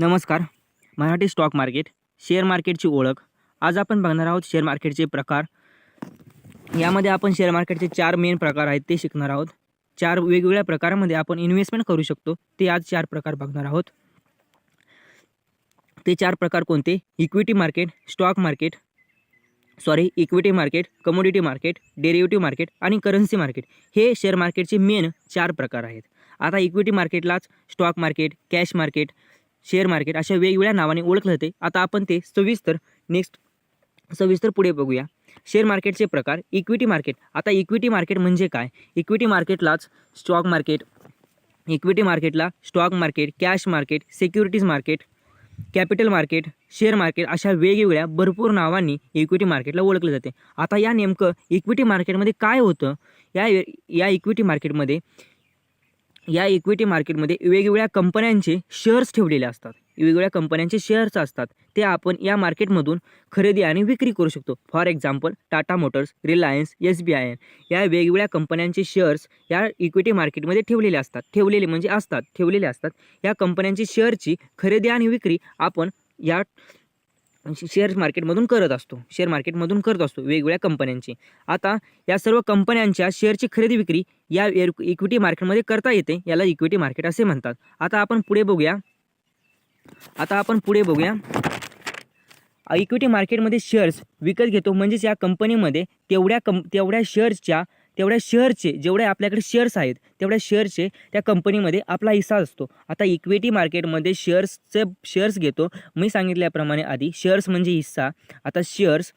नमस्कार Marathi stock market share मार्केटची ओळख. आज आपण बघणार आहोत शेअर मार्केटचे प्रकार. यामध्ये आपण शेअर मार्केटचे चार मेन प्रकार आहेत ते शिकणार आहोत. चार वेगवेगळ्या प्रकारामध्ये आपण इन्व्हेस्टमेंट करू शकतो ते आज चार प्रकार बघणार आहोत. ते चार प्रकार कोणते? Equity market stock market sorry equity market commodity market derivative market आणि करन्सी मार्केट हे शेअर मार्केटचे मेन चार प्रकार आहेत. आता equity मार्केटलाच stock market cash market share market अशा वेगवेगळ्या नावाने ओळखलं जाते. आता आपण ते सविस्तर नेक्स्ट सविस्तर पुढे बघूया. शेअर मार्केटचे प्रकार इक्विटी मार्केट आता इक्विटी मार्केट म्हणजे काय? इक्विटी मार्केटलाच स्टॉक मार्केट इक्विटी मार्केटला stock market cash market securities market capital market share market अशा वेगवेगळ्या भरपूर नावांनी इक्विटी मार्केटला ओळखलं जाते. आता या नेमकं इक्विटी मार्केटमध्ये काय होतं? या या इक्विटी मार्केटमध्ये या इक्विटी मार्केटमध्ये वेगवेगळ्या कंपन्यांचे शेअर्स ठेवलेले असतात. वेगवेगळ्या कंपन्यांचे शेअर्स असतात. ते आपण या मार्केटमधून खरेदी आणि विक्री करू शकतो. For example Tata Motors Reliance S B I N या वेगवेगळ्या कंपन्यांचे शेअर्स या इक्विटी मार्केटमध्ये ठेवलेले असतात. ठेवलेले म्हणजे असतात. ठेवलेले असतात. या कंपन्यांची शेअरची खरेदी आणि विक्री आपण या शेअर मार्केटमधून करत असतो. शेअर मार्केटमधून करत असतो. वेगवेगळ्या कंपन्यांची आता या सर्व कंपन्यांच्या शेअरची खरेदी विक्री या इक्विटी मार्केटमध्ये करता येते. याला इक्विटी मार्केट असे म्हणतात. आता आपण पुढे बघूया. आता आपण पुढे बघूया. इक्विटी मार्केटमध्ये शेअर्स विकत घेतो. म्हणजेच या कंपनीमध्ये तेवढ्या कं तेवढ्या शेअर्सच्या तेवढ्या शेअरचे जेवढे आपल्याकडे शेअर्स आहेत तेवढ्या शेअरचे त्या कंपनीमध्ये आपला हिस्सा असतो. आता इक्विटी मार्केटमध्ये शेअर्सचे शेअर्स घेतो. मी सांगितल्याप्रमाणे आधी शेअर्स म्हणजे हिस्सा. आता शेअर्स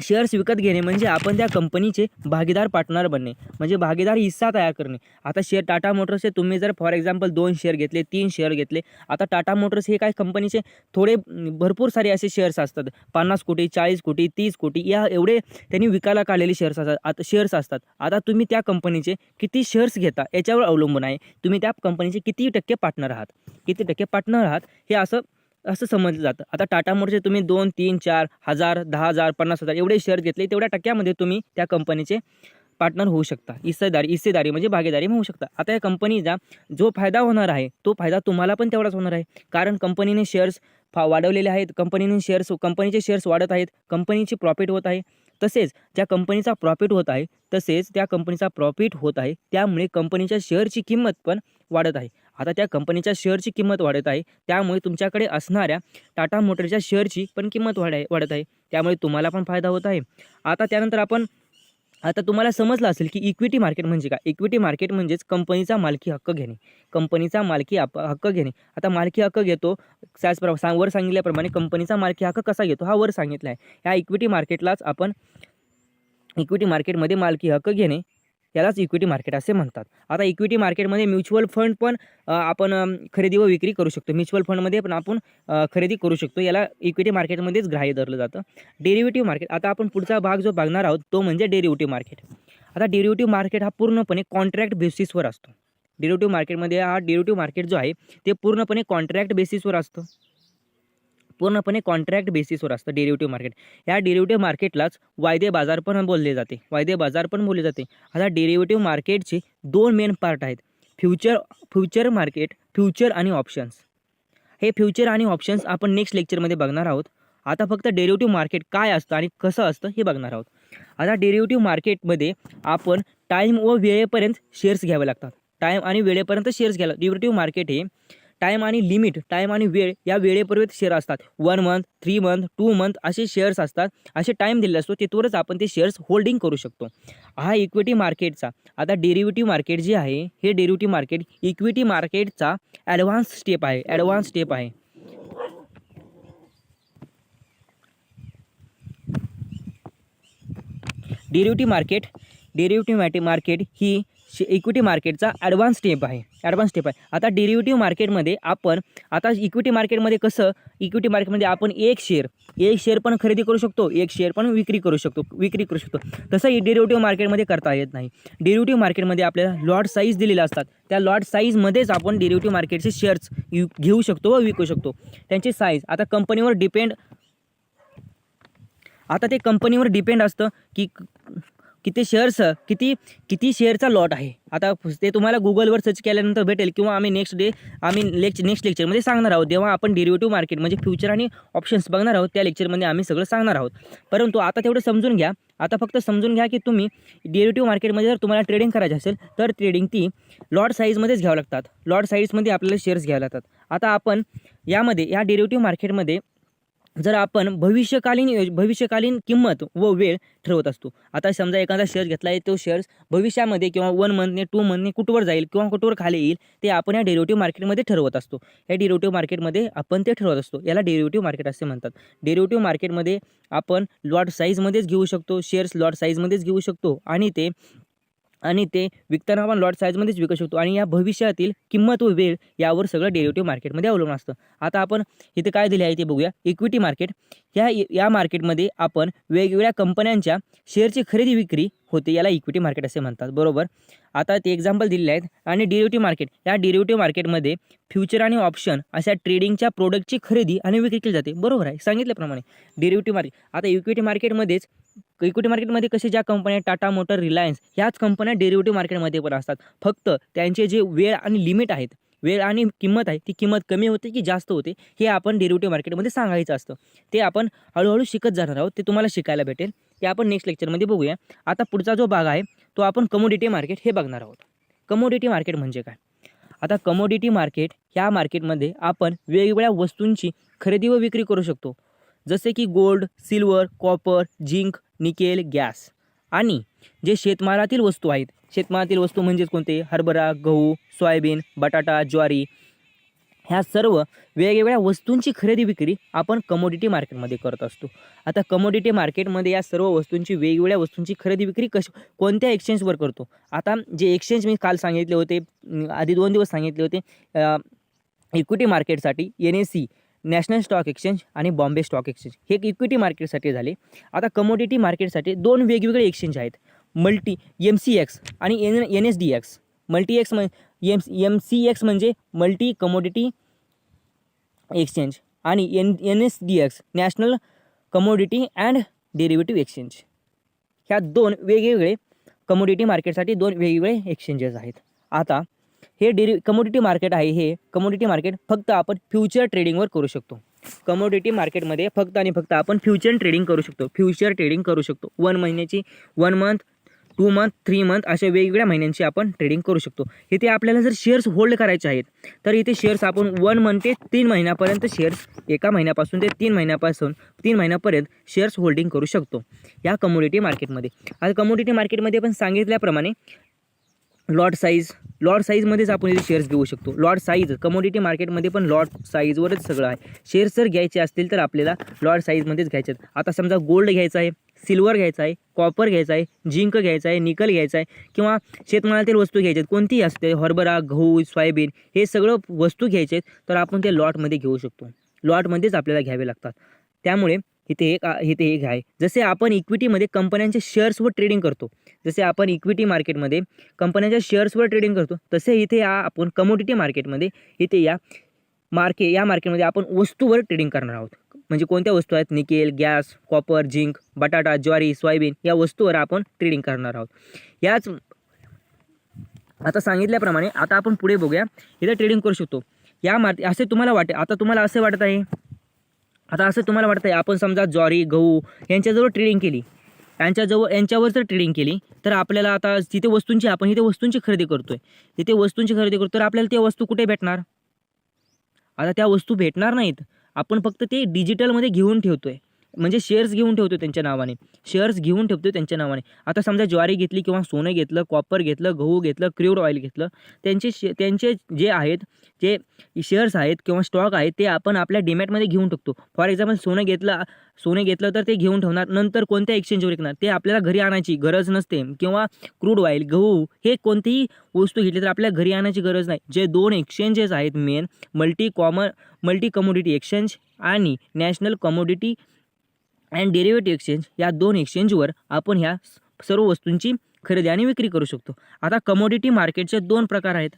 शेअर्स विकत घेणे म्हणजे आपण त्या कंपनीचे भागीदार पार्टनर बनणे म्हणजे भागीदार हिस्सा तयार करणे. आता शेअर टाटा मोटर्सचे तुम्ही जर फॉर एक्झाम्पल दोन शेअर घेतले तीन शेअर घेतले आता टाटा मोटर्स हे काय कंपनीचे थोडे भरपूर सारे असे शेअर्स असतात. पन्नास कोटी चाळीस कोटी तीस कोटी या एवढे त्यांनी विकायला काढलेले शेअर्स असतात आता शेअर्स असतात. आता तुम्ही त्या कंपनीचे किती शेअर्स घेता याच्यावर अवलंबून आहे. तुम्ही त्या कंपनीचे किती टक्के पार्टनर आहात? किती टक्के पार्टनर आहात? हे असं असं समजलं जातं. आता टाटा मोटरचे तुम्ही दोन तीन चार हजार दहा हजार पन्नास हजार एवढे शेअर घेतले तेवढ्या टक्क्यामध्ये तुम्ही त्या कंपनीचे पार्टनर होऊ शकता. हिस्सेदारी हिस्सेदारी म्हणजे भागीदारी होऊ शकता. आता या कंपनीचा जो फायदा होणार आहे तो फायदा तुम्हाला पण तेवढाच होणार आहे. कारण कंपनीने शेअर्स फा वाढवलेले आहेत. कंपनीने शेअर्स कंपनीचे शेअर्स वाढत आहेत. कंपनीची प्रॉफिट होत आहे. तसेच ज्या कंपनीचा प्रॉफिट होत आहे तसेच त्या कंपनीचा प्रॉफिट होत आहे. त्यामुळे कंपनीच्या शेअरची किंमत पण वाढत आहे. आता त्या कंपनीच्या शेअरची किंमत वाढत आहे. त्यामुळे तुमच्याकडे असणाऱ्या टाटा मोटरच्या शेअरची पण किंमत वाढ वाढत आहे. त्यामुळे तुम्हाला पण फायदा होत आहे. आता त्यानंतर आपण आता तुम्हाला समजलं असेल की इक्विटी मार्केट म्हणजे काय? इक्विटी मार्केट म्हणजेच कंपनीचा मालकी हक्क घेणे. कंपनीचा मालकी हक्क घेणे. आता मालकी हक्क घेतो त्याचप्र सांग वर सांगितल्याप्रमाणे कंपनीचा मालकी हक्क कसा घेतो? हा वर सांगितला आहे ह्या इक्विटी मार्केटलाच आपण इक्विटी मार्केटमध्ये मालकी हक्क घेणे. यालाच इक्विटी मार्केट असे म्हणतात. आता इक्विटी मार्केटमध्ये म्युच्युअल फंड पण आपण खरेदी व विक्री करू शकतो. म्युच्युअल फंडमध्ये पण आपण खरेदी करू शकतो. याला इक्विटी मार्केटमध्येच ग्राह्य धरलं जातं. डेरिव्हेटिव्ह मार्केट आता आपण पुढचा भाग जो बघणार आहोत तो म्हणजे डेरिव्हेटिव्ह मार्केट आता डेरिव्हेटिव्ह मार्केट हा पूर्णपणे कॉन्ट्रॅक्ट बेसिसवर असतो. डेरिव्हेटिव्ह मार्केटमध्ये हा डेरिव्हेटिव्ह मार्केट जो आहे ते पूर्णपणे कॉन्ट्रॅक्ट बेसिसवर असतो. पूर्णपणे कॉन्ट्रॅक्ट बेसिसवर असतं डेरिव्हेटिव्ह मार्केट या डेरिव्हेटिव्ह मार्केटलाच वायदे बाजार पण बोलले जाते. वायदे बाजार पण बोलले जाते. आता डेरिव्हेटिव्ह मार्केटचे दोन मेन पार्ट आहेत. फ्युचर फ्युचर मार्केट फ्युचर आणि ऑप्शन्स हे फ्युचर आणि ऑप्शन्स आपण नेक्स्ट लेक्चरमध्ये बघणार आहोत. आता फक्त डेरिव्हेटिव्ह मार्केट काय असतं आणि कसं असतं हे बघणार आहोत. आता डेरिव्हेटिव्ह मार्केटमध्ये आपण टाईम व वेळेपर्यंत शेअर्स घ्यावे लागतात. टाईम आणि वेळेपर्यंत शेअर्स घ्यायला डेरिव्हेटिव्ह मार्केट हे टाईम आणि लिमिट टाईम आणि वेळ या वेळेपर्यंत शेअर असतात. One month three month two month असे शेअर्स असतात. असे टाईम दिले असतो तिथवरच आपण ते शेअर्स होल्डिंग करू शकतो. हा इक्विटी मार्केटचा आता डेरिव्हेटिव्ह मार्केट जे आहे हे डेरिव्हेटिव्ह मार्केट इक्विटी मार्केटचा ॲडव्हान्स स्टेप आहे. ॲडव्हान्स स्टेप आहे. डेरिव्हेटिव्ह मार्केट डेरिव्हेटिव्ह मार्केट ही इक्विटी मार्केटचा ॲडव्हान्स स्टेप आहे. ॲडव्हान्स स्टेप आहे. आता डेरिव्हेटिव्ह मार्केटमध्ये आपण आता इक्विटी मार्केटमध्ये कसं इक्विटी मार्केटमध्ये आपण एक शेअर एक शेअर पण खरेदी करू शकतो एक शेअर पण विक्री करू शकतो विक्री करू शकतो. तसं डेरिव्हेटिव्ह मार्केटमध्ये करता येत नाही. डेरिव्हेटिव्ह मार्केटमध्ये आपल्याला लॉट साईज दिलेल्या असतात. त्या लॉट साईजमध्येच आपण डेरिव्हेटिव्ह मार्केटचे शेअर्स घेऊ शकतो व विकू शकतो. त्यांची साईज आता कंपनीवर डिपेंड आता ते कंपनीवर डिपेंड असतं की किती शेअर्स किती किती शेअरचा लॉट आहे. आता ते तुम्हाला गुगलवर सर्च केल्यानंतर भेटेल किंवा आम्ही नेक्स्ट डे आम्ही लेक्च नेक्स्ट लेक्चरमध्ये सांगणार आहोत. जेव्हा आपण डेरिव्हेटिव्ह मार्केट म्हणजे फ्युचर आणि ऑप्शन्स बघणार आहोत त्या लेक्चरमध्ये आम्ही सगळं सांगणार आहोत. परंतु आता तेवढं समजून घ्या. आता फक्त समजून घ्या की तुम्ही डेरिव्हेटिव्ह मार्केटमध्ये जर तुम्हाला ट्रेडिंग करायची असेल तर ट्रेडिंग ती लॉट साईजमध्येच घ्यावं लागतात. लॉट साईजमध्ये आपल्याला शेअर्स घ्यावे लागतात. आता आपण यामध्ये या डेरिव्हेटिव्ह मार्केटमध्ये जर आपण भविष्यकालीन योज- भविष्यकालीन किंमत व वेळ ठरवत असतो. आता समजा एखादा शेअर घेतला आहे तो शेअर्स भविष्यामध्ये किंवा वन मंथने टू मंथने कुठवर जाईल किंवा कुठवर खाली येईल ते आपण या डेरिव्हेटिव्ह मार्केटमध्ये ठरवत असतो. या डेरिव्हेटिव्ह मार्केटमध्ये आपण ते ठरवत असतो. याला डेरिव्हेटिव्ह मार्केट असे म्हणतात. डेरिव्हेटिव्ह मार्केटमध्ये आपण लॉट साईजमध्येच घेऊ शकतो शेअर्स लॉट साईजमध्येच घेऊ शकतो आणि ते आणि ते विकताना आपण लॉट साईजमध्येच विकू शकतो. आणि या भविष्यातील किंमत व वेळ यावर सगळं डेरिव्हेटिव्ह मार्केटमध्ये अवलंबून असतं. आता आपण इथे काय दिले आहे ते बघूया. इक्विटी मार्केट ह्या या मार्केटमध्ये आपण वेगवेगळ्या कंपन्यांच्या शेअरची खरेदी विक्री होते याला इक्विटी मार्केट असे म्हणतात. बरोबर? आता ते एक्झाम्पल दिलेले आहेत. आणि डेरिव्हेटिव्ह मार्केट या डेरिव्हेटिव्ह मार्केटमध्ये फ्युचर आणि ऑप्शन अशा ट्रेडिंगच्या प्रोडक्टची खरेदी आणि विक्री केली जाते. बरोबर आहे? सांगितल्याप्रमाणे. डेरिव्हेटिव्ह मार्केट आता इक्विटी मार्केटमध्येच इक्विटी मार्केटमध्ये कसे ज्या कंपन्या टाटा मोटर रिलायन्स ह्याच कंपन्या डेरिव्हेटिव्ह मार्केटमध्ये पण असतात. फक्त त्यांचे जे वेळ आणि लिमिट आहेत वेळ आणि किंमत आहे ती किंमत कमी होते की जास्त होते हे आपण डेरिव्हेटिव्ह मार्केटमध्ये सांगायचं असतं. ते आपण हळूहळू शिकत जाणार आहोत ते तुम्हाला शिकायला भेटेल. ते आपण नेक्स्ट लेक्चरमध्ये बघूया. आता पुढचा जो भाग आहे तो आपण कमोडिटी मार्केट हे बघणार आहोत. कमोडिटी मार्केट म्हणजे काय? आता कमोडिटी मार्केट ह्या मार्केटमध्ये आपण वेगवेगळ्या वस्तूंची खरेदी व विक्री करू शकतो. जसे की gold silver copper zinc nickel gas. आणि जे शेतमालातील वस्तू आहेत शेतमालातील वस्तू म्हणजेच कोणते? हरभरा गहू सोयाबीन बटाटा ज्वारी ह्या सर्व वेगवेगळ्या वस्तूंची खरेदी विक्री आपण कमोडिटी मार्केटमध्ये करत असतो. आता कमोडिटी मार्केटमध्ये या सर्व वस्तूंची वेगवेगळ्या वस्तूंची खरेदी विक्री कश कोणत्या एक्सचेंजवर करतो? आता जे एक्सचेंज मी काल सांगितले होते आधी दोन दिवस सांगितले होते equity मार्केटसाठी N S C national stock exchange आणि बॉम्बे स्टॉक एक्सचेंज. हे इक्विटी मार्केटसाठी झाले. आता कमोडिटी मार्केटसाठी दोन वेगवेगळे एक्सचेंज आहेत. मल्टी एम सी एक्स आणि N N S D X multi X म एम एम सी एक्स म्हणजे मल्टी कमोडिटी एक्सचेंज आणि N N S D X national commodity and derivative exchange ह्या दोन वेगवेगळे कमोडिटी मार्केटसाठी दोन वेगवेगळे एक्सचेंजेस आहेत. आता हे डेरी कमोडिटी मार्केट आहे हे कमोडिटी मार्केट फक्त आपण फ्युचर ट्रेडिंगवर करू शकतो. कमोडिटी मार्केटमध्ये फक्त आणि फक्त आपण फ्युचर ट्रेडिंग करू शकतो. फ्युचर ट्रेडिंग करू शकतो. वन महिन्याची one month two month three month अशा वेगवेगळ्या महिन्यांची आपण ट्रेडिंग करू शकतो. इथे आपल्याला जर शेअर्स होल्ड करायचे आहेत तर इथे शेअर्स आपण वन मंथ ते तीन महिन्यापर्यंत शेअर्स एका महिन्यापासून ते तीन महिन्यापासून तीन महिन्यापर्यंत शेअर्स होल्डिंग करू शकतो. या कमोडिटी मार्केटमध्ये आता कमोडिटी मार्केटमध्ये पण सांगितल्याप्रमाणे लॉट साईज लॉट साईजमध्येच आपण इथे शेअर्स घेऊ शकतो. लॉट साईज कमोडिटी मार्केटमध्ये पण लॉट साईजवरच सगळं आहे. शेअर्स जर घ्यायचे असतील तर आपल्याला लॉट साईजमध्येच घ्यायचे आहेत. आता समजा गोल्ड घ्यायचा आहे सिल्वर घ्यायचा आहे कॉपर घ्यायचा आहे जिंक घ्यायचा आहे निकल घ्यायचा आहे किंवा शेतमालातील वस्तू घ्यायच्या आहेत कोणतीही असते हरभरा गहू सोयाबीन हे सगळं वस्तू घ्यायचे आहेत तर आपण ते लॉटमध्ये घेऊ शकतो. लॉटमध्येच आपल्याला घ्यावे लागतात. त्यामुळे इथे एक इथे एक आहे. जसे आपण इक्विटीमध्ये कंपन्यांच्या शेअर्सवर ट्रेडिंग करतो जसे आपण इक्विटी मार्केटमध्ये कंपन्यांच्या शेअर्सवर ट्रेडिंग करतो तसे इथे या आपण कमोडिटी मार्केटमध्ये इथे या मार्के या मार्केटमध्ये आपण वस्तूवर ट्रेडिंग करणार आहोत. म्हणजे कोणत्या वस्तू आहेत? निकेल गॅस कॉपर झिंक बटाटा ज्वारी सोयाबीन या वस्तूवर आपण ट्रेडिंग करणार आहोत. याच आता सांगितल्याप्रमाणे आता आपण पुढे बघूया इथे ट्रेडिंग करू शकतो. या मार्के असे तुम्हाला वाटे आता तुम्हाला असं वाटत आहे आता असं तुम्हाला वाटतं आहे आपण समजा ज्वारी गहू यांच्याजवळ ट्रेडिंग केली यांच्याजवळ यांच्यावर जर ट्रेडिंग केली तर आपल्याला आता तिथे वस्तूंची आपण इथे वस्तूंची खरेदी करतोय. तिथे वस्तूंची खरेदी करतो तर आपल्याला त्या वस्तू कुठे भेटणार? आता त्या वस्तू भेटणार नाहीत. आपण फक्त ते डिजिटलमध्ये घेऊन ठेवतोय. म्हणजे शेअर्स घेऊन ठेवतो त्यांच्या नावाने. शेअर्स घेऊन ठेवतो त्यांच्या नावाने. आता समजा ज्वारी घेतली किंवा सोनं घेतलं कॉपर घेतलं गहू घेतलं क्रूड ऑइल घेतलं त्यांचे शे त्यांचे जे आहेत जे शेअर्स आहेत किंवा स्टॉक आहेत ते आपण आपल्या डिमॅटमध्ये घेऊन टाकतो फॉर एक्झाम्पल सोनं घेतलं सोनं घेतलं तर ते घेऊन ठेवणार नंतर कोणत्या एक्सचेंजवर विकणार? ते आपल्याला घरी आणायची गरज नसते. किंवा क्रूड ऑइल गहू हे कोणतीही वस्तू घेतली तर आपल्या घरी आणायची गरज नाही. जे दोन एक्सचेंजेस आहेत main multi common multi commodity exchange आणि national commodity and derivative exchange या दोन एक्सचेंजवर आपण ह्या सर्व वस्तूंची खरेदी आणि विक्री करू शकतो. आता कमोडिटी मार्केटचे दोन प्रकार आहेत.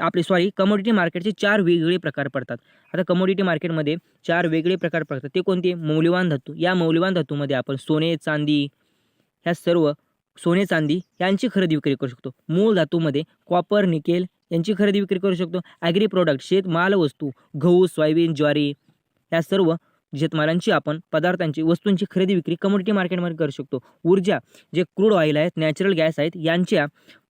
आपले सॉरी कमोडिटी मार्केटचे चार वेगवेगळे प्रकार पडतात. आता कमोडिटी मार्केटमध्ये चार वेगळे प्रकार पडतात. ते कोणते? मौल्यवान धातू. या मौल्यवान धातूमध्ये आपण सोने चांदी ह्या सर्व सोने चांदी यांची खरेदी विक्री करू शकतो. मूळ धातूमध्ये कॉपर निकेल यांची खरेदी विक्री करू शकतो. ॲग्री प्रोडक्ट शेत माल वस्तू गहू सोयाबीन ज्वारी या सर्व शेतमालांची आपण पदार्थांची वस्तूंची खरेदी विक्री कमोडिटी मार्केटमध्ये करू शकतो. ऊर्जा जे क्रूड ऑइल आहेत नॅचरल गॅस आहेत यांच्या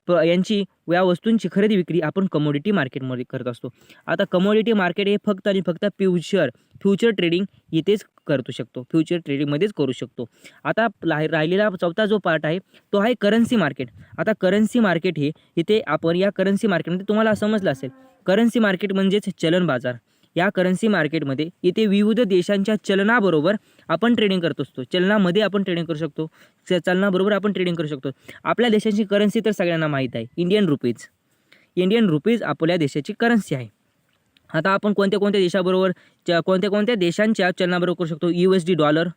प यांची या वस्तूंची खरेदी विक्री आपण कमोडिटी मार्केटमध्ये करत असतो. आता कमोडिटी मार्केट हे फक्त आणि फक्त फ्युचर फ्युचर ट्रेडिंग इथेच करू शकतो. फ्युचर ट्रेडिंगमध्येच करू शकतो. आता ला- राहिलेला चौथा जो पार्ट आहे तो आहे करन्सी मार्केट आता करन्सी मार्केट हे इथे आपण या करन्सी मार्केटमध्ये तुम्हाला समजलं असेल. करन्सी मार्केट म्हणजेच चलन बाजार. या करन्सी मार्केटमध्ये इथे विविध देशांच्या चलनाबरोबर आपण ट्रेडिंग करत असतो. चलनामध्ये आपण ट्रेडिंग करू शकतो. चलनाबरोबर आपण ट्रेडिंग करू शकतो. आपल्या देशाची करन्सी तर सगळ्यांना माहीत आहे. इंडियन रुपीज इंडियन रुपीज आपल्या देशाची करन्सी आहे. आता आपण कोणत्या कोणत्या देशाबरोबर च- कोणत्या कोणत्या देशांच्या चलनाबरोबर करू शकतो? U S D dollar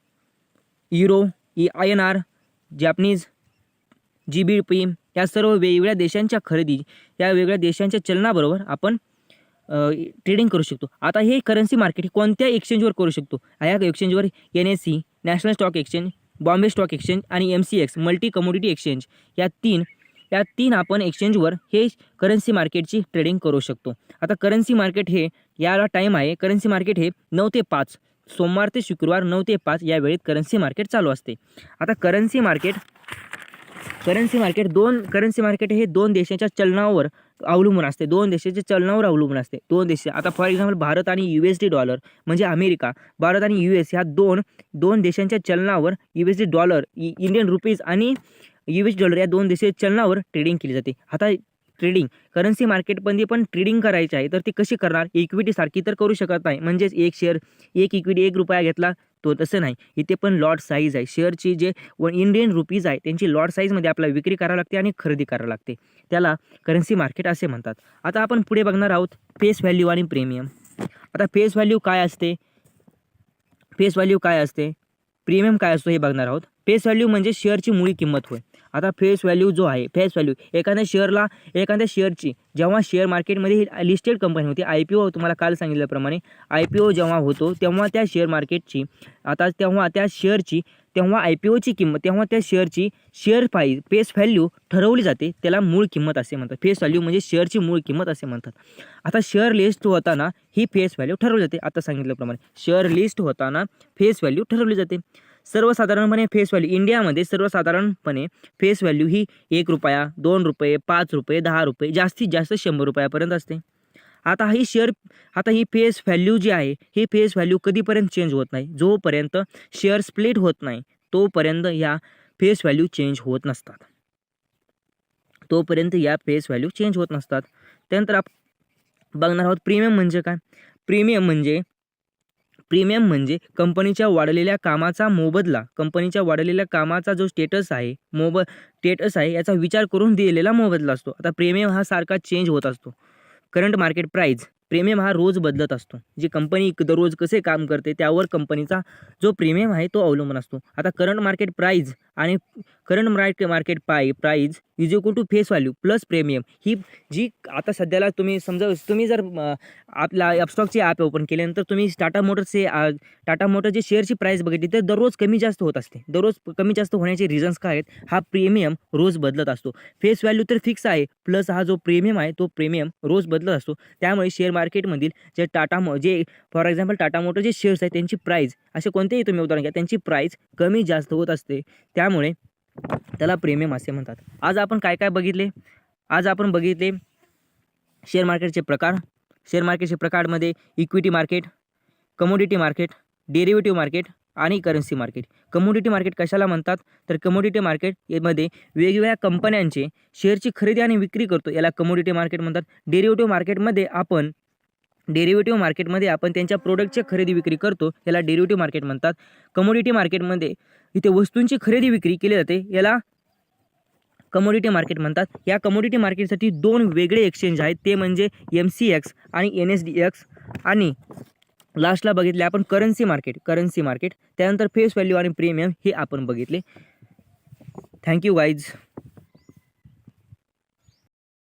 euro E I N R Japanese G B P या सर्व वेगवेगळ्या देशांच्या खरेदी या वेगळ्या देशांच्या चलनाबरोबर आपण ट्रेडिंग करू शकतो. आता हे करन्सी मार्केट कोणत्या एक्सचेंजवर करू शकतो? या एक्सचेंजवर N S C national stock exchange Bombay stock exchange आणि M C X multi commodity exchange या तीन या तीन आपण एक्सचेंजवर हे करन्सी मार्केटची ट्रेडिंग करू शकतो. आता करन्सी मार्केट हे याला टाईम आहे. करन्सी मार्केट हे नऊ ते पाच सोमवार ते शुक्रवार नऊ ते पाच या वेळेत करन्सी मार्केट चालू असते. आता करन्सी मार्केट करन्सी मार्केट दोन करन्सी मार्केट हे दोन देशाच्या चलनावर अवलंबून असते. दोन देशाच्या चलनावर अवलंबून असते. दोन देश आता फॉर एक्झाम्पल भारत आणि यू एस डी डॉलर म्हणजे अमेरिका. भारत आणि यू एस ह्या दोन दोन देशांच्या चलनावर U S D dollar Indian rupees आणि यू एस डॉलर या दोन देशाच्या चलनावर ट्रेडिंग केली जाते. आता ट्रेडिंग करन्सी मार्केटमध्ये पण ट्रेडिंग करायची आहे तर ती कशी करणार? इक्विटीसारखी तर करू शकत नाही. म्हणजेच एक शेअर एक इक्विटी एक रुपया घेतला तो तसं नाही. इथे पण लॉट साईज आहे. शेअरची जे वन इंडियन रुपीज आहे त्यांची लॉट साईजमध्ये आपल्याला विक्री करावी लागते आणि खरेदी करावी लागते. त्याला करन्सी मार्केट असे म्हणतात. आता आपण पुढे बघणार आहोत फेस व्हॅल्यू आणि प्रीमियम आता फेस व्हॅल्यू काय असते? फेस व्हॅल्यू काय असते? प्रीमियम काय असतो हे बघणार आहोत. फेस व्हॅल्यू म्हणजे शेअरची मुळी किंमत होय. आता फेस व्हॅल्यू जो आहे फेस व्हॅल्यू एखाद्या शेअरला एखाद्या शेअरची जेव्हा शेअर मार्केटमध्ये लिस्टेड कंपनी होती आय पी ओ तुम्हाला काल सांगितल्याप्रमाणे आय पी ओ जेव्हा होतो तेव्हा त्या शेअर मार्केटची आता तेव्हा त्या शेअरची तेव्हा आय पी ओची किंमत तेव्हा त्या शेअरची शेअर प्राईज फेस व्हॅल्यू ठरवली जाते त्याला मूळ किंमत असे म्हणतात. फेस व्हॅल्यू म्हणजे शेअरची मूळ किंमत असे म्हणतात. आता शेअर लिस्ट होताना ही फेस व्हॅल्यू ठरवली जाते आता सांगितल्याप्रमाणे. शेअर लिस्ट होताना फेस व्हॅल्यू ठरवली जाते. सर्वसाधारणपणे फेस व्हॅल्यू इंडियामध्ये सर्वसाधारणपणे फेस व्हॅल्यू ही एक रुपया दोन रुपये पाच रुपये दहा रुपये जास्तीत जास्त शंभर रुपयापर्यंत असते. आता ही शेअर आता ही फेस व्हॅल्यू जी आहे ही फेस व्हॅल्यू कधीपर्यंत चेंज होत नाही? जोपर्यंत शेअर स्प्लिट होत नाही तोपर्यंत या फेस व्हॅल्यू चेंज होत नसतात. तोपर्यंत या फेस व्हॅल्यू चेंज होत नसतात. त्यानंतर आप बघणार आहोत प्रीमियम म्हणजे काय? प्रीमियम म्हणजे प्रीमियम म्हणजे कंपनीच्या वाढलेल्या कामाचा मोबदला कंपनीच्या वाढलेल्या कामाचा जो स्टेटस आहे मोब स्टेटस आहे याचा विचार करून दिलेला मोबदला असतो. आता प्रीमियम हा सारखा चेंज होत असतो. करंट मार्केट प्राईज प्रीमियम हा रोज बदलत असतो. जी कंपनी दररोज कसे काम करते त्यावर कंपनीचा जो प्रीमियम आहे तो अवलंबून असतो. आता करंट मार्केट प्राईज आणि करंट मार्केट मार्केट पाय price is equal to face value plus premium ही जी आता सध्याला तुम्ही समजा तुम्ही जर आपला अपस्टॉकचे ॲप ओपन केल्यानंतर तुम्ही टाटा मोटर्सचे टाटा मोटरचे शेअरची प्राईस बघितली तर दररोज कमी जास्त होत असते. दररोज कमी जास्त होण्याचे रिझन्स काय आहेत? हा प्रीमियम रोज बदलत असतो. फेस व्हॅल्यू तर फिक्स आहे प्लस हा जो प्रीमियम आहे तो प्रीमियम रोज बदलत असतो. त्यामुळे शेअर मार्केटमधील जे टाटा मो जे फॉर एक्झाम्पल टाटा मोटर जे शेअर्स आहेत त्यांची प्राईज असे कोणतेही तुम्ही उदाहरण घ्या त्यांची प्राईस कमी जास्त होत असते. त्या त्यामुळे त्याला प्रीमियम असे म्हणतात. आज आपण काय काय बघितले? आज आपण बघितले शेअर मार्केटचे प्रकार. शेअर मार्केटचे प्रकारमध्ये equity market commodity market derivative market आणि करन्सी मार्केट कमोडिटी मार्केट कशाला म्हणतात? तर कमोडिटी मार्केट यामध्ये वेगवेगळ्या कंपन्यांचे शेअरची खरेदी आणि विक्री करतो. याला कमोडिटी मार्केट म्हणतात. डेरिव्हेटिव्ह मार्केटमध्ये आपण डेरिव्हेटिव्ह मार्केटमध्ये आपण त्यांच्या प्रोडक्टची खरेदी विक्री करतो. याला डेरिव्हेटिव्ह मार्केट म्हणतात. कमोडिटी मार्केटमध्ये इथे वस्तूंची खरेदी विक्री केली जाते. याला कमोडिटी मार्केट म्हणतात. या कमोडिटी मार्केटसाठी दोन वेगळे एक्सचेंज आहेत. ते म्हणजे एम सी एक्स आणि एन एस डी एक्स आणि लास्टला बघितले आपण करन्सी मार्केट करन्सी मार्केट त्यानंतर फेस व्हॅल्यू आणि प्रीमियम हे आपण बघितले. Thank you guys